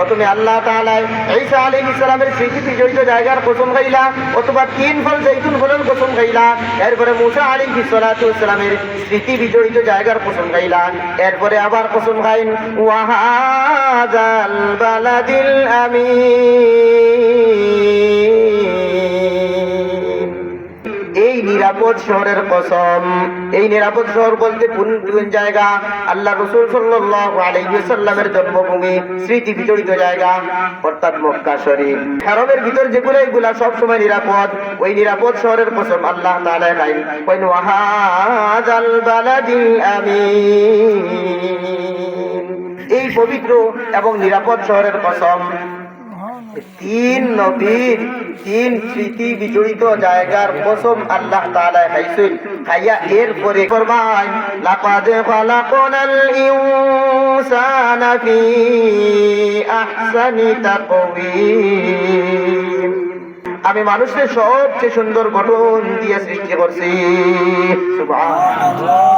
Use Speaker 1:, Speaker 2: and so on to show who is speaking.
Speaker 1: প্রথমে আল্লাহ তাআলা ঈসা আলী ইসলামের স্মৃতি জড়িত জায়গার কোসম খাইলা, অথবা তিন ফল জৈতুন ফলের কোসম খাইলা, এরপরে মুসা আলী ইসলামের স্মৃতি বিজড়িত জায়গার কোসম খাইলা, এরপরে আবার কোসম খাইন। ওয়াহাজাল বালাদিল আমিন। নিরাপদ শহরের কসম। এই নিরাপদ শহর বলতে কোন জায়গা? আল্লাহ রসুল আলাইহি জন্মভূমি, স্মৃতি বিজড়িত জায়গা, অর্থাৎ মক্কা শরীফ। হারমের ভিতর যেগুলো, এগুলা সব সময় নিরাপদ। ওই নিরাপদ শহরের কসম আল্লাহ তাআলা এই পবিত্র এবং নিরাপদ শহরের কসম। তিন নবীর তিন স্মৃতি বিজড়িত জায়গার কসম আল্লাহ তাআলা খাইছেন। খাইয়া এরপরে ফরমায়, লাকাদ খালাকনাল ইনসানা ফি আহসানি তাকওয়িম। আমি মানুষের সবচেয়ে সুন্দর গঠন দিয়ে সৃষ্টি করছি। সুবহানাল্লাহ।